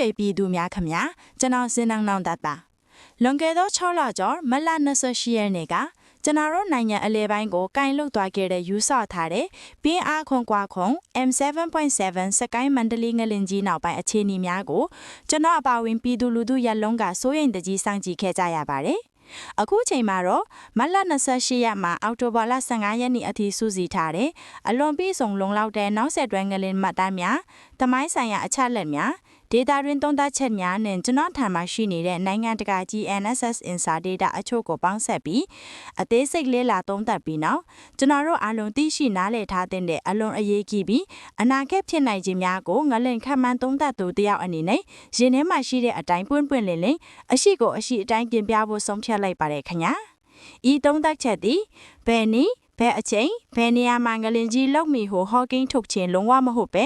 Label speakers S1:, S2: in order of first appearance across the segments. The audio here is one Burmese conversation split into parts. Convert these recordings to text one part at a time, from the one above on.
S1: ရွှေပြည်သူများခမညာကျွန်တော်စင်နန်းနောင်တတ်ပါလွန်ခဲ့သော6လကျော်မလ28ရက်နေ့ကကျွန်တော်တို့နိုင်ငံအလဲပိုင်းကိုကင်လုတ်သွားခဲ့တဲ့ယူဆထားတဲ့ပင်းအားခွန်ကွာခွန် M7.7 စကိုင်းမန္တလေးငလင်ကြီးနောက်ပိုင်းအခြေအနေများကိုကျွန်တော်အပါဝင်ပြည်သူလူထုရက်လုံးကစိုးရိမ်တကြီးစောင့်ကြည့်ခဲ့ကြရပါတယ်အခုချိန်မှာတော့မတ်လ28ရက်မှာအောက်တိုဘာလ15ရက်နေ့အထိစူးစီးထားတဲ့အလွန်ပြည့်စုံလုံလောက်တဲ့နောက်ဆက်တွဲငလင်မှတ်တမ်းများတမိုင်းဆိုင်ရာအချက်လက်များ ဒေတာရင်းသုံးသပ်ချက်များနဲ့ကျွန်တော်ထံမှာရှိနေတဲ့နိုင်ငံတကာကြီး NSS Insa Data အချို့ကိုပေါင်းဆက်ပြီးအသေးစိတ်လေ့လာသုံးသပ်ပြီးနောက်ကျွန်တော်တို့အလုံးသိရှိနားလည်ထားတဲ့အလွန်အရေးကြီးပြီးအနာဂတ်ဖြစ်နိုင်ခြင်းများကိုငလင်ခန့်မှန်းသုံးသပ်သူတယောက်အနေနဲ့ရင်းထဲမှာရှိတဲ့အတိုင်းပွင့်ပွင့်လင်းလင်းအရှိကိုအရှိအတိုင်းပြင်ပြဖို့ဆုံးဖြတ်လိုက်ပါတယ်ခင်ဗျာဤသုံးသပ်ချက်သည်ဘယ်နည်း ဘယ်အချိန်ဘယ်နေရာမှာငလင်ကြီးလောက်မီဟိုဟော့ကင်းထုတ်ခြင်းလုံးဝမဟုတ်ပဲ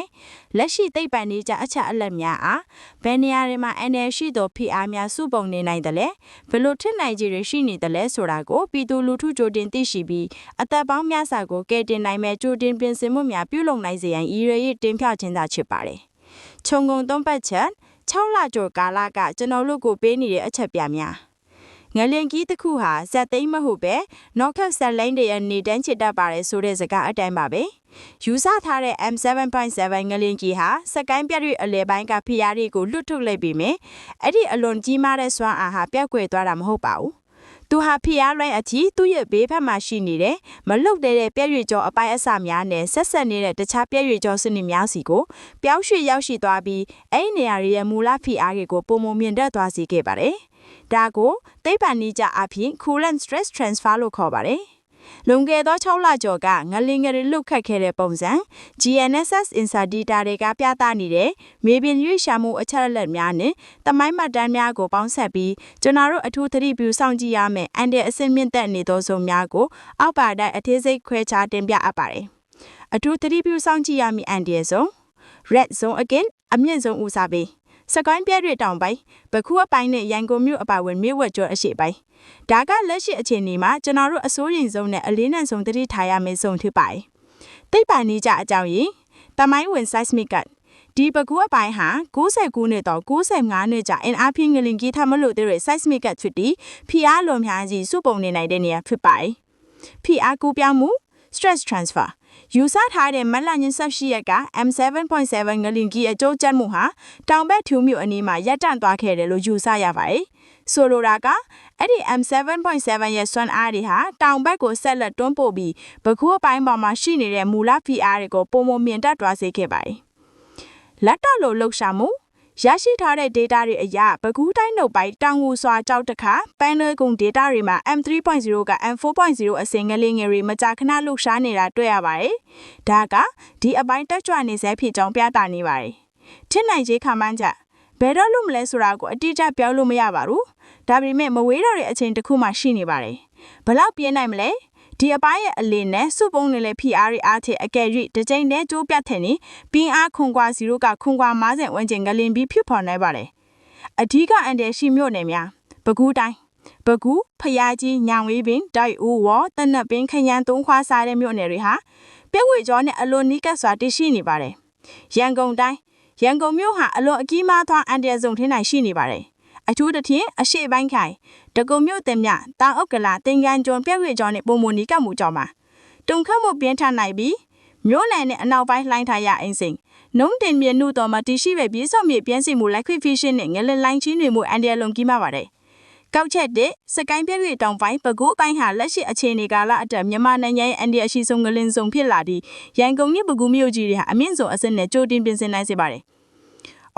S1: လက်ရှိသိပ္ပံနေကြအချက်အလက်များအားဘယ်နေရာတွေမှာအနေရှိသောဖိအားများစုပုံနေနိုင်တယ်လဲဘယ်လိုထစ်နိုင်ကြီးတွေရှိနေတယ်လဲဆိုတာကိုပြည်သူလူထုကြိုတင်သိရှိပြီးအသက်ပေါင်းများစွာကိုကယ်တင်နိုင်မဲ့ကြိုတင်ပြင်ဆင်မှုများပြုလုပ်နိုင်စေရန်ဤရည်တင်ပြခြင်းသာဖြစ်ပါတယ်ခြုံငုံသုံးပတ်ချက်6လကျော်ကာလကကျွန်တော်တို့ကိုပေးနေတဲ့အချက်ပြများ ငလင်ကြီးတစ်ခုဟာဇက်သိမ်းမဟုတ်ပဲနောက်ခက်ဆက်လိုင်းတွေရဲ့နေတန်းချစ်တတ်ပါတယ်ဆိုတဲ့စကားအတိုင်းပါပဲယူဆထားတဲ့ M7.7 ငလင်ကြီးဟာစကိုင်းပြည့်အလဲပိုင်းကဖျားတွေကိုလွတ်ထုတ်လိုက်ပြီးမြင်အဲ့ဒီအလွန်ကြီးမားတဲ့စွမ်းအားဟာပြက်ကွယ်သွားတာမဟုတ်ပါဘူးသူဟာဖျားလွှဲအချီသူ့ရဲ့ဘေးဖက်မှာရှိနေတဲ့မလုတ်တဲ့ပြည့်ရွေကျော်အပိုင်းအစများနဲ့ဆက်ဆက်နေတဲ့တခြားပြည့်ရွေကျော်စနစ်များစီကိုပျောက်ရွှေ့ရောက်ရှိသွားပြီးအဲ့ဒီနေရာရဲ့မူလဖိအားတွေကိုပုံမမြင်တတ်သွားစေခဲ့ပါတယ်။ ဒါကိုသိပ္ပံနည်းကြအဖြစ် coolant stress transfer လို့ခေါ်ပါတယ်။လွန်ခဲ့သော6လကျော်ကငလင်ငယ်လုတ်ခတ်ခဲ့တဲ့ပုံစံ GNSS Insight Data တွေကပြသနေတဲ့မြေပြင်ရွေးရှာမှုအချက်အလက်များနဲ့တမိုင်းမှတ်တမ်းများကိုပေါင်းစပ်ပြီးကျွန်တော်တို့အထူးသတိပြုစောင့်ကြည့်ရမယ့်အန်တဲ့အဆင့်မြင့်သက်နေသောစုံများကိုအောက်ပါတိုင်းအသေးစိတ်ခွဲခြားတင်ပြအပ်ပါတယ်။အထူးသတိပြုစောင့်ကြည့်ရမည့်အန်တဲ့စုံ Red Zone again အမြင့်ဆုံးဦးစားပေး စကိုင်းပြည့်တွေတောင်ပိုင်းပခုအပိုင်းနဲ့ရန်ကုန်မြို့အပါဝင်မြို့ဝက်ကျော်အရှိပိုင်းဒါကလက်ရှိအခြေအနေမှာကျွန်တော်တို့အစိုးရင်ဆုံးနဲ့အလေးနက်ဆုံးတတိထားရမယ့်ဆုံးဖြစ်ပါတယ်။တိတ်ပါနေကြအကြောင်းရင်တမိုင်းဝင် seismic ကဒီပကူအပိုင်းဟာ69နှစ်တော့95နှစ်ကြာအင်အားဖြင့်ငလင်ကြီးထမလို့တဲ့ seismic ကဖြစ်ပြီးဖီအားလွန်များကြီးစုပုံနေနိုင်တဲ့နေရာဖြစ်ပါတယ်။ဖီအားကူးပြောင်းမှု stress transfer ယူဆထားတဲ့မလညင်းဆက်ရှိရက်က M7.7 ငလင်ကြီးအကျိုးကျမှုဟာတောင်ဘက်ထူမြို့အနီးမှာရပ်တန့်သွားခဲ့တယ်လို့ယူဆရပါတယ်။ဆိုလိုတာကအဲ့ဒီ M7.7 ရဲ့စွမ်းအားတွေဟာတောင်ဘက်ကိုဆက်လက်တွန်းပို့ပြီးပခုအပိုင်းပေါ်မှာရှိနေတဲ့မူလဖီအားတွေကိုပုံမမြင်တတ်သွားစေခဲ့ပါတယ်။လက်တော့လိုလှုပ်ရှားမှု ရရှိထားတဲ့ data တွေအရပကူးတိုင်းနှုတ်ပိုင်းတောင်ငူစွာကြောက်တခါ panel ကုန် data တွေမှာ M3.0 က M4.0 အစင်ငလေးငယ်တွေမကြာခဏလှုပ်ရှားနေတာတွေ့ရပါတယ်။ဒါကဒီအပိုင်းတက်ကြွနေစေဖြစ်ကြောင်းပြသနေပါတယ်။ထစ်နိုင်ခြေခါမှန်းချက်ဘယ်တော့လို့မလဲဆိုတာကိုအတိအကျပြောလို့မရပါဘူး။ဒါပေမဲ့မဝေးတော့တဲ့အချိန်တစ်ခုမှရှိနေပါတယ်။ဘလောက်ပြင်းနိုင်မလဲ။ ဒီအပိုင်းရဲ့အလေးနဲ့စုပုံနေလေဖိအားရီအားထက်အကယ်၍တစ်ကြိမ်နဲ့ကြိုးပြတ်တဲ့နေပင်းအားခွန်ကွာ0ကခွန်ကွာ50ဝန်းကျင်ကလင်ပြီးဖြစ်ပေါ်နိုင်ပါလေအဓိကအန်တယ်ရှိမြို့နယ်များပကူးတိုင်းပကူးဖျားကြီးညောင်ဝေးပင်တိုက်ဦးဝတနက်ပင်ခရန်သုံးခွာစားတဲ့မြို့နယ်တွေဟာပြည့်ဝကျော်နဲ့အလွန်နီးကပ်စွာတည်ရှိနေပါတယ်ရန်ကုန်တိုင်းရန်ကုန်မြို့ဟာအလွန်အကြီးမားသောအန်တယ်ဆုံးထင်းနိုင်ရှိနေပါတယ် အထူးသဖြင့်အရှိပိုင်းခိုင်တကုံမြို့တင်မြတာအုတ်ကလာတင်ကန်ကျွန်းပြက်ရွေကျော်နဲ့ပုံမနီကမှုကြောင့်ပါတုံခတ်မှုပြင်းထန်နိုင်ပြီးမြို့နယ်နဲ့အနောက်ပိုင်းလှိုင်းထားရအင်းစိန်နုံတင်မြေနုတော်မှာတရှိပဲပြေးစော့မြေပြင်းစီမှုလိုက်ခွေဖီရှင်းနဲ့ငလလိုင်းချင်းတွေမှုအန်ဒီယလုံကြီးမှာပါတယ်ကောက်ချက်တဲ့စကိုင်းပြည့်ရွေတောင်ပိုင်းပဲခူးအပိုင်းဟာလက်ရှိအခြေအနေကာလအတက်မြန်မာနိုင်ငံရဲ့အန်ဒီအရှိဆုံးငလင်စုံဖြစ်လာပြီးရန်ကုန်မြို့ပဲခူးမြို့ကြီးတွေဟာအမြင့်ဆုံးအဆင့်နဲ့ကြိုတင်ပြင်ဆင်နိုင်စေပါတယ်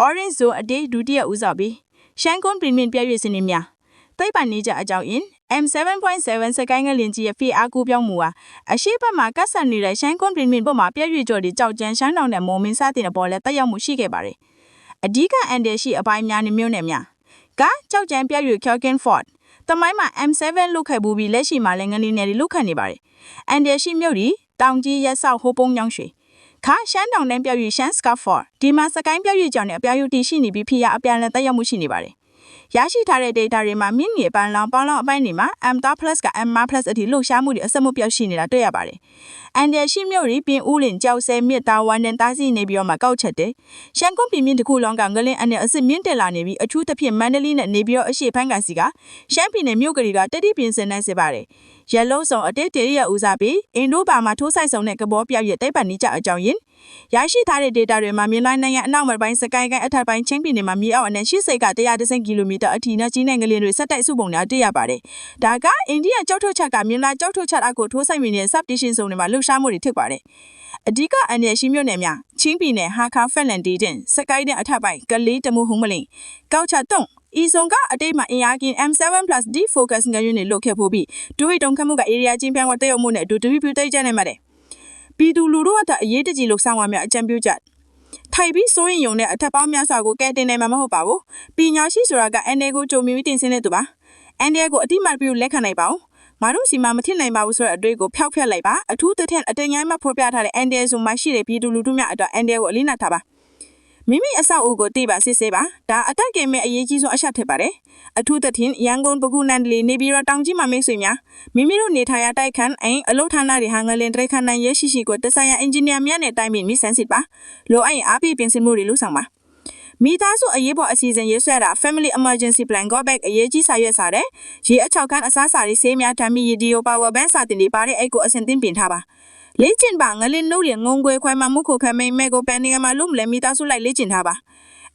S1: Orange Zone အတေးဒုတိယဦးဆောင်ပြီး ရှန်ကွန်ပရီမင်ပြည့်ရွေစနစ်များသိပ္ပံနေကြအကြောင်း in M7.7 စကိုင်းငလင်ကြီးရဲ့ဖေအားကူပြောင်းမှုဟာအရှိတ်ဘက်မှာကတ်ဆက်နေတဲ့ရှန်ကွန်ပရီမင်ပေါ်မှာပြည့်ရွေကျော်တွေကြောက်ကြမ်းရှမ်းတောင်နဲ့မော်မင်းစားတဲ့ပေါ်လဲတက်ရောက်မှုရှိခဲ့ပါတယ်အဓိကအန်တယ်ရှိအပိုင်းများနဲ့မြို့နယ်များကကြောက်ကြမ်းပြည့်ရွေ Kyokin Fort တမိုင်းမှာ M7 လုတ်ခဲ့ဘူးပြီးလက်ရှိမှာလည်းငလင်းနယ်တွေလုတ်ခတ်နေပါတယ်အန်တယ်ရှိမြို့ဒီတောင်ကြီးရက်ဆောက်ဟိုးပုံးညောင်းရွှေ ခါရှမ်းတောင်တန်းပြည့်ရွှေရှမ်းစကတ်ဖော့ဒီမှာစကိုင်းပြည့်ရွှေကြောင့်လည်းအပြားယူတည်ရှိနေပြီးဖီယာအပြန်လည်တက်ရောက်မှုရှိနေပါတယ်
S2: ရရှိထားတဲ့ data တွေမှာမြင့်ငယ်ပန်းလောင်ပေါင်းလောင်အပိုင်းတွေမှာ M+ က M+ အထိလှုပ်ရှားမှုတွေအဆက်မပြတ်ရှိနေတာတွေ့ရပါတယ်။အန်ဒီယရှိမြို့ရီပင်ဦးလင်ကြောက်ဆဲမြစ်တာဝမ်နဲ့တားစီနေပြီးတော့မှကောက်ချက်တယ်။ရှန်ကုန်ပြည်မြင့်တစ်ခုလုံးကငလင်းအနဲ့အစ်စ်မြင့်တက်လာနေပြီးအထူးသဖြင့်မန္တလေးနဲ့နေပြီးတော့အရှိဖန်းကန်စီကရှမ်းပြည်နယ်မြို့ကလေးကတတိပင်စင်နေစေပါတယ်။ရလုံးစုံအတေးတေရဦးစားပြီးအင်ဒိုဘာမှာထိုးဆိုင်ဆောင်တဲ့ကဘောပြောက်ရဲ့တိတ်ပန်နီကြအကြောင်းရင်း ရရှိထားတဲ့ data တွေမှာမြန်မာနိုင်ငံအနောက်ပိုင်းစကိုင်းကိုင်းအထက်ပိုင်းချင်းပြည်နယ်မှာမြေအောက်အနဲ့ရှိစိတ်က130ကီလိုမီတာအထိနဲ့ကြီးနိုင်ကလေးတွေဆက်တိုက်စုပုံများတွေ့ရပါတယ်။ဒါကအိန္ဒိယကြောက်ထုတ်ချက်ကမြန်မာကြောက်ထုတ်ချက်အကိုထိုးဆိုင်နေတဲ့ substation စုံတွေမှာလှုပ်ရှားမှုတွေဖြစ်ပါတယ်။အဓိကအန်ရရှိမြို့နယ်များချင်းပြည်နယ်ဟာခါဖက်လန်ဒေးတင်စကိုင်းတဲ့အထက်ပိုင်းကလေးတမှုဟုံးမလင်ကောက်ချတုံဤဆုံးကအတိတ်မှာအင်အားကင်း M7+D focus ငရွေးနေလုတ်ခဲ့ဖို့ပြီးဒူဝိတုံခတ်မှုက area ချင်းပြန်ဝတ်တဲ့ရုံမှုနဲ့အတူတူပြူတိတ်ကြနေမှာတဲ့ ပြည်သူလူထုကအရေးတကြီးလှုပ်ဆောင်ရမယ့်အကြံပြုချက်ထိုက်ပြီးစိုးရင်ယုံတဲ့အထက်ပေါင်းများစွာကိုကဲတင်နိုင်မှာမဟုတ်ပါဘူးပညာရှိဆိုတာကအန်ဒီကိုကြုံမြပြီးတင်ဆင်းနေသူပါအန်ဒီကိုအတိမတ်ပြီးလက်ခံနိုင်ပါဦးငါတို့စီမမထင်နိုင်ပါဘူးဆိုတဲ့အတွေ့ကိုဖျောက်ဖျက်လိုက်ပါအထူးသဖြင့်အတင်ငိုင်းမှာဖော်ပြထားတဲ့အန်ဒီဆိုမှရှိတဲ့ပြည်သူလူထုများအတွက်အန်ဒီကိုအလေးနက်ထားပါ မိမိအဆောက်အဦကိုတိပါစစ်ဆေးပါဒါအတက်ကင်မဲ့အရေးကြီးဆုံးအချက်ဖြစ်ပါတယ်အထူးသဖြင့်ရန်ကုန်ပကူနန်ဒလီနေပြီးတော့တောင်ကြီးမှာမိတ်ဆွေများမိမိတို့နေထိုင်ရတိုက်ခန်းအိမ်အလုပ်ဌာနတွေဟာငလင်တရက်ခန်းနိုင်ရရှိရှိကိုတဆိုင်ရာအင်ဂျင်နီယာများနဲ့တိုင်ပင်မိစမ်းစစ်ပါလိုအပ်ရင်အားပြည့်ပြင်ဆင်မှုတွေလုပ်ဆောင်ပါမိသားစုအရေးပေါ်အစီအစဉ်ရေးဆွဲတာ Family Emergency Plan Go Back အရေးကြီးစာရွက်စာတဲ့ရေအချောက်ခန်းအစားအစာတွေဆေးများဓာတ်မီရီဒီယိုပါဝါဘန်းစာတင်တွေပါတဲ့အိတ်ကိုအဆင်သင့်ပြင်ထားပါ လေ့ကျင့်ပါငလင်းနှုတ်ရငုံခွဲခွဲမှာမှုခုခမဲမဲကိုပန်နေကမှာလုံးလဲမိသားစုလိုက်လေ့ကျင့်ထားပါ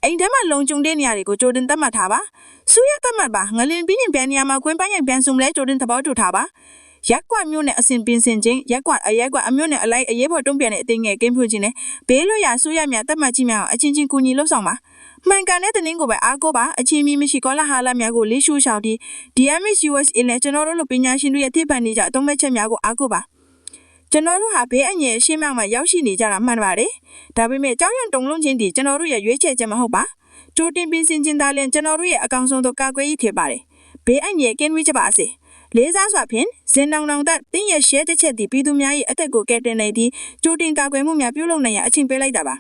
S2: အိမ်ထဲမှာလုံခြုံတဲ့နေရာတွေကိုကြိုတင်သတ်မှတ်ထားပါစူရသတ်မှတ်ပါငလင်းပြီးရင်ပြန်နေရာမှာခွင်းပန်းရိုက်ပြန်စုံလဲကြိုတင်သဘောတူထားပါရက်ကွက်မျိုးနဲ့အစဉ်ပင်စင်ချင်းရက်ကွက်အရက်ကွက်အမျိုးနဲ့အလိုက်အရေးပေါ်တုံ့ပြန်တဲ့အသိငယ်ကင်းဖွင့်ခြင်းနဲ့ဘေးလွတ်ရာဆူရမြတ်သတ်မှတ်ခြင်းများအချင်းချင်းကူညီလှုပ်ဆောင်ပါမှန်ကန်တဲ့တင်းကိုပဲအားကိုးပါအချင်းမီမရှိကောလာဟာလာများကိုလေးရှုရှောင်ပြီး DMS US အင်းနဲ့ကျွန်တော်တို့လိုပညာရှင်တွေရဲ့သိပ္ပံနေကြအသုံးမဲ့ချက်များကိုအားကိုးပါ ကျွန်တော်တို့ဟာဘေးအငယ်ရှင်းမြောက်မှာရောက်ရှိနေကြတာမှန်ပါတယ်ဒါပေမဲ့ကြောက်ရွံ့တုန်လှုပ်ခြင်းဒီကျွန်တော်တို့ရဲ့ရွေးချယ်ချက်မဟုတ်ပါကြိုတင်ပင်စင်ခြင်းသားလင်ကျွန်တော်တို့ရဲ့အကောင်ဆုံးသောကာကွယ်ရေးဖြစ်ပါတယ်ဘေးအငယ်ကင်းဝေးကြပါစေလေးစားစွာဖြင့်ဇင်တောင်တောင်သက်တင်းရဲ့ရှဲတစ်ချက်ဒီပြည်သူများ၏အသက်ကိုကယ်တင်နေသည့်ကြိုတင်ကာကွယ်မှုများပြုလုပ်နိုင်ရန်အချိန်ပေးလိုက်တာပါ